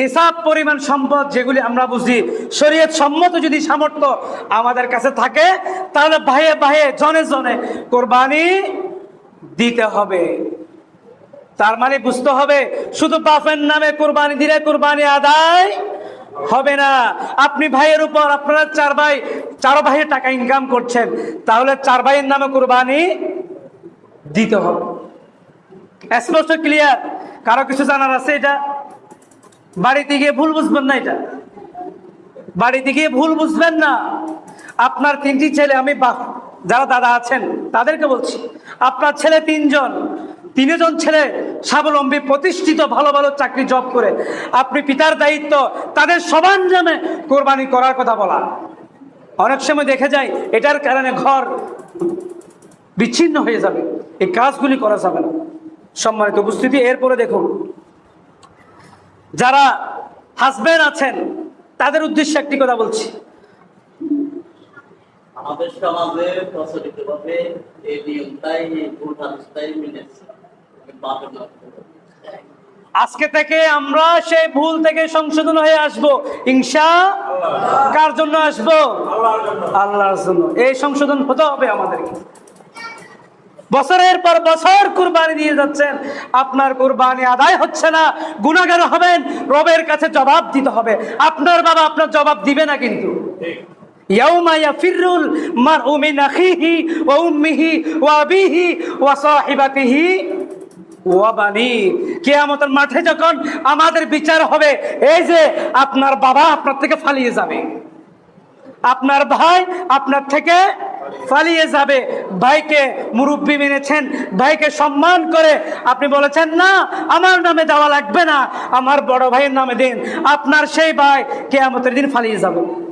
হিসাব, পরিমাণ, সম্পদ যেগুলি আমরা বুঝি, শরীয়ত সম্মত যদি সামর্থ্য আমাদের কাছে থাকে, তাহলে ভাইয়ে ভাইয়ে জনে জনে কোরবানি দিতে হবে। তার মানে বুঝতে হবে, শুধু বাপের নামে কোরবানি দিলে কোরবানি আদায় হবে না। আপনি ভাইয়ের উপর আপনারা চার ভাই, চার ভাইয়ের টাকা ইনকাম করছেন, তাহলে চার ভাইয়ের নামে কোরবানি দিতে হবে। স্পষ্ট ক্লিয়ার কারও কিছু জানার আছে এটা? বাড়িতে গিয়ে ভুল বুঝবেন না এটা। বাড়িতে গিয়ে ভুল বুঝবেন না। আপনার তিনটি ছেলে, আমি যারা দাদা আছেন, তাদেরকে বলছি, আপনার ছেলে তিনজন তিনজন ছেলে স্বাবলম্বী, প্রতিষ্ঠিত, ভালো ভালো চাকরি জব করে। আপনি পিতার দায়িত্ব, তাদের সবাঞ্জামে কোরবানি করার কথা বলা। অনেক সময় দেখে যায় এটার কারণে ঘর বিচ্ছিন্ন হয়ে যাবে, এই কাজগুলি করা যাবে না। সম্মানিত উপস্থিতি, এরপরে দেখুন। যারা হাজবেন্ড আছেন তাদের উদ্দেশ্যে একটি কথা বলছি। আমাদের সমাজে প্রচলিত ভাবে এই নিয়মটাই এই মিলেছে আজকে থেকে আমরা সেই ভুল থেকে সংশোধন হয়ে আসব। ইনশা কার জন্য আসব? আল্লাহর জন্য। এই সংশোধন হতে হবে আমাদেরকে। বছরের পর বছর কুরবানি দিয়ে যাচ্ছেন। আপনার কুরবানি আদায় হচ্ছে না গুণাগার হবেন, রবের কাছে জবাব দিতে হবে। আপনার বাবা আপনার জবাব দিবে না কিন্তু। কিয়ামতের মাঠে যখন আমাদের বিচার হবে, এই যে আপনার বাবা আপনার থেকে ফালিয়ে যাবে। আপনার ভাই আপনার থেকে পালিয়ে যাবে। ভাইকে মুরব্বী মেনেছেন, ভাইকে সম্মান করে আপনি বলেছেন, না, আমার নামে দেওয়া লাগবে না। আমার বড় ভাইয়ের নামে দিন। আপনার সেই ভাই কেয়ামতের দিন ফালিয়ে যাবে।